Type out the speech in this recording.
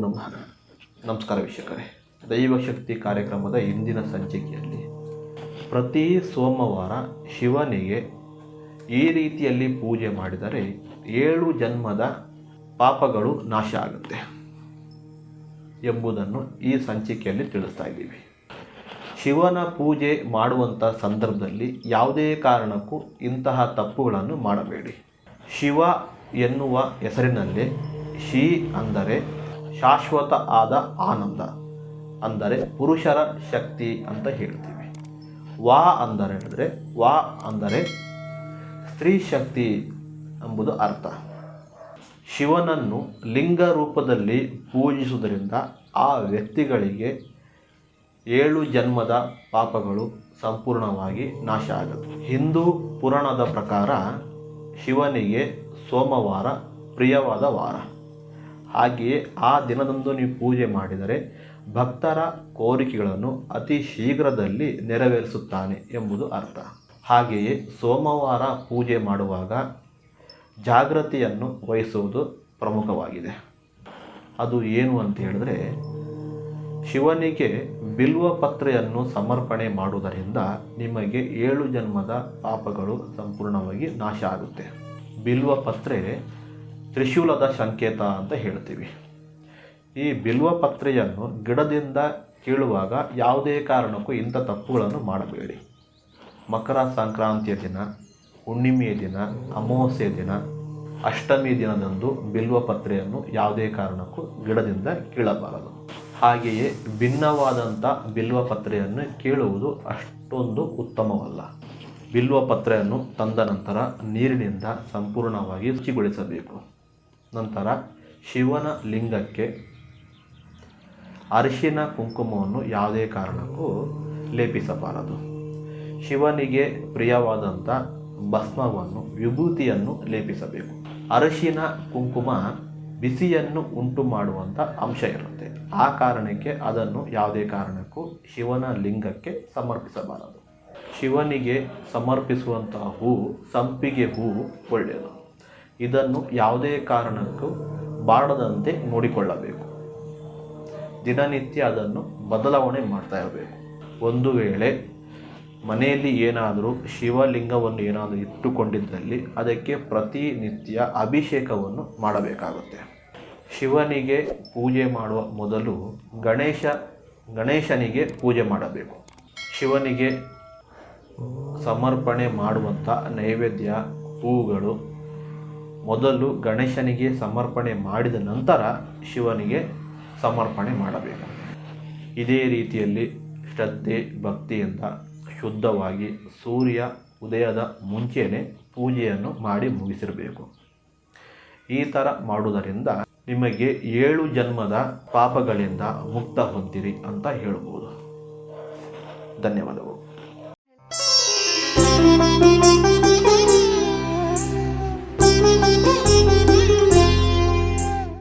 ನಮಸ್ಕಾರ ವೀಕ್ಷಕರೇ. ದೈವಶಕ್ತಿ ಕಾರ್ಯಕ್ರಮದ ಇಂದಿನ ಸಂಚಿಕೆಯಲ್ಲಿ ಪ್ರತಿ ಸೋಮವಾರ ಶಿವನಿಗೆ ಈ ರೀತಿಯಲ್ಲಿ ಪೂಜೆ ಮಾಡಿದರೆ ಏಳು ಜನ್ಮದ ಪಾಪಗಳು ನಾಶ ಆಗುತ್ತೆ ಎಂಬುದನ್ನು ಈ ಸಂಚಿಕೆಯಲ್ಲಿ ತಿಳಿಸ್ತಾ ಇದ್ದೀವಿ. ಶಿವನ ಪೂಜೆ ಮಾಡುವಂಥ ಸಂದರ್ಭದಲ್ಲಿ ಯಾವುದೇ ಕಾರಣಕ್ಕೂ ಇಂತಹ ತಪ್ಪುಗಳನ್ನು ಮಾಡಬೇಡಿ. ಶಿವ ಎನ್ನುವ ಹೆಸರಿನಲ್ಲಿ ಶಿ ಅಂದರೆ ಶಾಶ್ವತ ಆದ ಆನಂದ, ಅಂದರೆ ಪುರುಷರ ಶಕ್ತಿ ಅಂತ ಹೇಳ್ತೀವಿ. ವಾ ಅಂದರೆ ಹೇಳಿದ್ರೆ, ವಾ ಅಂದರೆ ಸ್ತ್ರೀ ಶಕ್ತಿ ಎಂಬುದು ಅರ್ಥ. ಶಿವನನ್ನು ಲಿಂಗ ರೂಪದಲ್ಲಿ ಪೂಜಿಸುವುದರಿಂದ ಆ ವ್ಯಕ್ತಿಗಳಿಗೆ ಏಳು ಜನ್ಮದ ಪಾಪಗಳು ಸಂಪೂರ್ಣವಾಗಿ ನಾಶ ಆಗುತ್ತೆ ಹಿಂದೂ ಪುರಾಣದ ಪ್ರಕಾರ ಶಿವನಿಗೆ ಸೋಮವಾರ, ಪ್ರಿಯವಾದ ವಾರ. ಹಾಗೆಯೇ ಆ ದಿನದಂದು ನೀವು ಪೂಜೆ ಮಾಡಿದರೆ ಭಕ್ತರ ಕೋರಿಕೆಗಳನ್ನು ಅತಿ ಶೀಘ್ರದಲ್ಲಿ ನೆರವೇರಿಸುತ್ತಾನೆ ಎಂಬುದು ಅರ್ಥ. ಹಾಗೆಯೇ ಸೋಮವಾರ ಪೂಜೆ ಮಾಡುವಾಗ ಜಾಗೃತಿಯನ್ನು ವಹಿಸುವುದು ಪ್ರಮುಖವಾಗಿದೆ. ಅದು ಏನು ಅಂತ ಹೇಳಿದ್ರೆ, ಶಿವನಿಗೆ ಬಿಲ್ವ ಪತ್ರೆಯನ್ನು ಸಮರ್ಪಣೆ ಮಾಡುವುದರಿಂದ ನಿಮಗೆ ಏಳು ಜನ್ಮದ ಪಾಪಗಳು ಸಂಪೂರ್ಣವಾಗಿ ನಾಶ ಆಗುತ್ತೆ. ಬಿಲ್ವ ಪತ್ರೆ ತ್ರಿಶೂಲದ ಸಂಕೇತ ಅಂತ ಹೇಳ್ತೀವಿ. ಈ ಬಿಲ್ವ ಪತ್ರೆಯನ್ನು ಗಿಡದಿಂದ ಕೀಳುವಾಗ ಯಾವುದೇ ಕಾರಣಕ್ಕೂ ಇಂಥ ತಪ್ಪುಗಳನ್ನು ಮಾಡಬೇಡಿ. ಮಕರ ಸಂಕ್ರಾಂತಿಯ ದಿನ, ಹುಣ್ಣಿಮೆಯ ದಿನ ಅಮಾವಾಸ್ಯೆ ದಿನ, ಅಷ್ಟಮಿ ದಿನದಂದು ಬಿಲ್ವ ಪತ್ರೆಯನ್ನು ಯಾವುದೇ ಕಾರಣಕ್ಕೂ ಗಿಡದಿಂದ ಕೀಳಬಾರದು. ಹಾಗೆಯೇ ಭಿನ್ನವಾದಂಥ ಬಿಲ್ವ ಪತ್ರೆಯನ್ನು ಕೀಳುವುದು ಅಷ್ಟೊಂದು ಉತ್ತಮವಲ್ಲ. ಬಿಲ್ವಪತ್ರೆಯನ್ನು ತಂದ ನಂತರ ನೀರಿನಿಂದ ಸಂಪೂರ್ಣವಾಗಿ ಶುಚಿಗೊಳಿಸಬೇಕು. ನಂತರ ಶಿವನ ಲಿಂಗಕ್ಕೆ ಅರಿಶಿನ ಕುಂಕುಮವನ್ನು ಯಾವುದೇ ಕಾರಣಕ್ಕೂ ಲೇಪಿಸಬಾರದು. ಶಿವನಿಗೆ ಪ್ರಿಯವಾದಂಥ ಭಸ್ಮವನ್ನು, ವಿಭೂತಿಯನ್ನು ಲೇಪಿಸಬೇಕು. ಅರಿಶಿನ ಕುಂಕುಮ ಬಿಸಿಯನ್ನು ಉಂಟು ಮಾಡುವಂಥ ಅಂಶ ಇರುತ್ತೆ. ಆ ಕಾರಣಕ್ಕೆ ಅದನ್ನು ಯಾವುದೇ ಕಾರಣಕ್ಕೂ ಶಿವನ ಲಿಂಗಕ್ಕೆ ಸಮರ್ಪಿಸಬಾರದು. ಶಿವನಿಗೆ ಸಮರ್ಪಿಸುವಂತಹ ಹೂ, ಸಂಪಿಗೆ ಹೂ ಒಳ್ಳೆಯದು. ಇದನ್ನು ಯಾವುದೇ ಕಾರಣಕ್ಕೂ ಬಾಡದಂತೆ ನೋಡಿಕೊಳ್ಳಬೇಕು. ದಿನನಿತ್ಯ ಅದನ್ನು ಬದಲಾವಣೆ ಮಾಡ್ತಾ ಇರಬೇಕು. ಒಂದು ವೇಳೆ ಮನೆಯಲ್ಲಿ ಏನಾದರೂ ಶಿವಲಿಂಗವನ್ನು ಏನಾದರೂ ಇಟ್ಟುಕೊಂಡಿದ್ದಲ್ಲಿ ಅದಕ್ಕೆ ಪ್ರತಿನಿತ್ಯ ಅಭಿಷೇಕವನ್ನು ಮಾಡಬೇಕಾಗುತ್ತೆ. ಶಿವನಿಗೆ ಪೂಜೆ ಮಾಡುವ ಮೊದಲು ಗಣೇಶ, ಗಣೇಶನಿಗೆ ಪೂಜೆ ಮಾಡಬೇಕು. ಶಿವನಿಗೆ ಸಮರ್ಪಣೆ ಮಾಡುವಂಥ ನೈವೇದ್ಯ ಹೂವುಗಳು ಮೊದಲು ಗಣೇಶನಿಗೆ ಸಮರ್ಪಣೆ ಮಾಡಿದ ನಂತರ ಶಿವನಿಗೆ ಸಮರ್ಪಣೆ ಮಾಡಬೇಕು. ಇದೇ ರೀತಿಯಲ್ಲಿ ಶ್ರದ್ಧೆ, ಭಕ್ತಿಯಿಂದ ಶುದ್ಧವಾಗಿ ಸೂರ್ಯ ಉದಯದ ಮುಂಚೆಯೇ ಪೂಜೆಯನ್ನು ಮಾಡಿ ಮುಗಿಸಿರಬೇಕು. ಈ ಥರ ಮಾಡುವುದರಿಂದ ನಿಮಗೆ ಏಳು ಜನ್ಮದ ಪಾಪಗಳಿಂದ ಮುಕ್ತ ಹೊಂದಿರಿ ಅಂತ ಹೇಳ್ಬೋದು. ಧನ್ಯವಾದಗಳು.